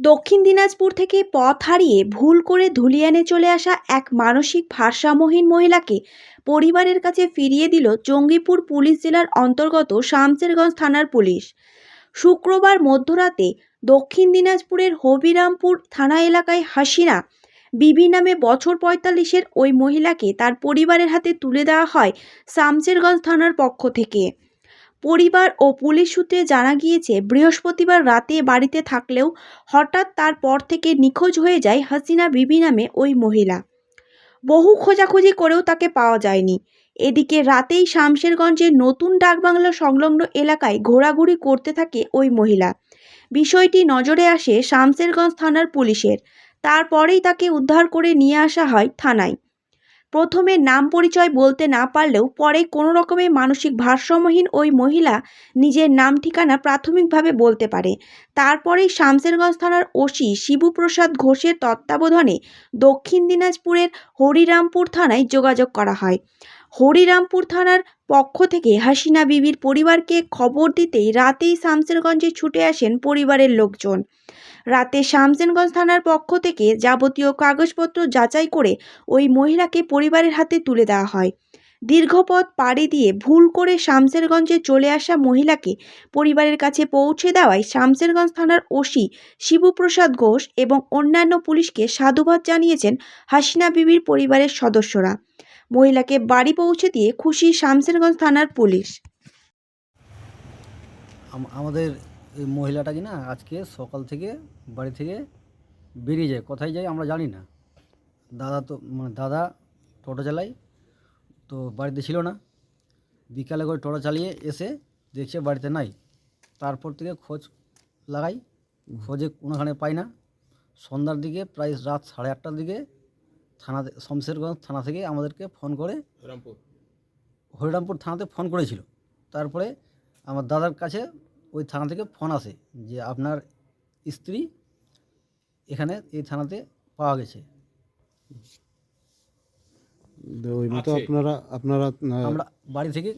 দক্ষিণ দিনাজপুর থেকে পথ হারিয়ে ভুল করে ধুলিয়ানে চলে আসা এক মানসিক ভারসাম্যহীন মহিলাকে পরিবারের কাছে ফিরিয়ে দিল জঙ্গিপুর পুলিশ জেলার অন্তর্গত শামসেরগঞ্জ থানার পুলিশ। শুক্রবার মধ্যরাতে দক্ষিণ দিনাজপুরের হবিরামপুর থানা এলাকায় হাসিনা বিবি নামে বছর পঁয়তাল্লিশের ওই মহিলাকে তার পরিবারের হাতে তুলে দেওয়া হয় শামসেরগঞ্জ থানার পক্ষ থেকে। পরিবার ও পুলিশ সূত্রে জানা গিয়েছে, বৃহস্পতিবার রাতে বাড়িতে থাকলেও হঠাৎ তারপর থেকে নিখোঁজ হয়ে যায় হাসিনা বিবি নামে ওই মহিলা। বহু খোঁজাখুঁজি করেও তাকে পাওয়া যায়নি। এদিকে রাতেই শামশেরগঞ্জের নতুন ডাকবাংলা সংলগ্ন এলাকায় ঘোরাঘুরি করতে থাকে ওই মহিলা। বিষয়টি নজরে আসে শামশেরগঞ্জ থানার পুলিশের। তারপরেই তাকে উদ্ধার করে নিয়ে আসা হয় থানায়। প্রথমে নাম পরিচয় বলতে না পারলেও পরে কোনো রকমে মানসিক ভারসাম্যহীন ওই মহিলা নিজের নাম ঠিকানা প্রাথমিকভাবে বলতে পারে। তারপরেই শামসেরগঞ্জ থানার ওসি শিবুপ্রসাদ ঘোষের তত্ত্বাবধানে দক্ষিণ দিনাজপুরের হরিরামপুর থানায় যোগাযোগ করা হয়। হরিরামপুর থানার পক্ষ থেকে হাসিনা বিবির পরিবারকে খবর দিতেই রাতেই শামসেরগঞ্জে ছুটে আসেন পরিবারের লোকজন। রাতে শামসেনগঞ্জ থানার পক্ষ থেকে যাবতীয় কাগজপত্র যাচাই করে ওই মহিলাকে পরিবারের হাতে তুলে দেওয়া হয়। দীর্ঘপথ পাড়ি দিয়ে ভুল করে শামসেরগঞ্জে চলে আসা মহিলাকে পরিবারের কাছে পৌঁছে দেওয়ায় শামসেরগঞ্জ থানার ওসি শিবুপ্রসাদ ঘোষ এবং অন্যান্য পুলিশকে সাধুবাদ জানিয়েছেন হাসিনা বিবির পরিবারের সদস্যরা। মহিলাকে বাড়ি পৌঁছে দিয়ে খুশি শামসেরগঞ্জ থানার পুলিশ। আমাদের এই মহিলাটা কি না আজকে সকাল থেকে বাড়ি থেকে বেরিয়ে যায়। কোথায় যায় আমরা জানি না। দাদা তো মানে দাদা টোটো চালায়, তো বাড়িতে ছিল না। বিকালে করে টোটো চালিয়ে এসে দেখছে বাড়িতে নাই। তারপর থেকে খোঁজ লাগাই, খোঁজে কোনোখানে পাই না। সন্ধ্যার দিকে প্রায় রাত সাড়ে আটটার দিকে থানা শমশেরগঞ্জ থানা থেকে আমাদেরকে ফোন করে হরিরামপুর। হরিরামপুর থানাতে ফোন করেছিল। তারপরে আমার দাদার কাছে ওই থানা থেকে ফোন আসে যে আপনার স্ত্রী এখানে এই থানাতে পাওয়া গেছে। ওই মতো আপনারা আপনারা আমরা বাড়ি থেকে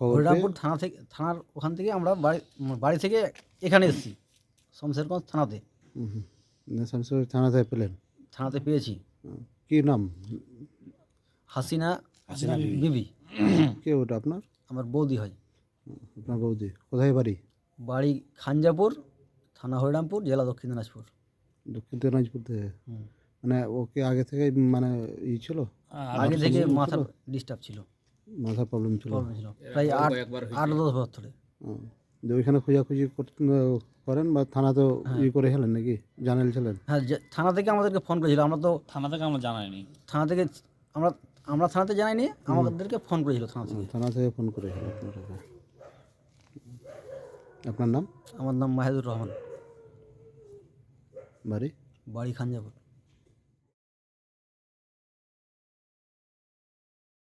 হরিরামপুর থানা থেকে থানার ওখান থেকে আমরা বাড়ি বাড়ি থেকে এখানে এসেছি শমশেরগঞ্জ থানাতে। হুম, হুম। থানাতে পেলেন। থানাতে পেয়েছি। হুম। কি নাম? হাসিনা হাসিনা বিবি। কে ওটা আপনার? আমার বৌদি হয়। আপনার বৌদি। কোথায় বাড়ি? বাড়ি খানজাপুর থানা হরিরামপুর জেলা দক্ষিণ দিনাজপুর। দক্ষিণ দিনাজপুর থেকে মানে ওকে আগে থেকে মানে ই ছিল? আগে থেকে মাথা ডিস্টার্ব ছিল। মাথার প্রবলেম ছিল। প্রবলেম ছিল। প্রায় আট আট দশ বছর ধরে। হুম। যে ওইখানে খোঁজাখুঁজি করতে- করেন বা থানা তো ই করে হেলেন নাকি? জানাল ছিলেন? হ্যাঁ যে- থানা থেকে আমাদেরকে ফোন করেছিল। আমরা তো থানা থেকে আমরা জানাইনি। থানা থেকে আমরা আমরা থানাতে জানাইনি আমাদেরকে ফোন করেছিল থানা থেকে। থানা থেকে ফোন করে আপনারা আপনার নাম? আমার নাম মাহিদুর রহমান। বাড়ি? বাড়ি খানজাপুর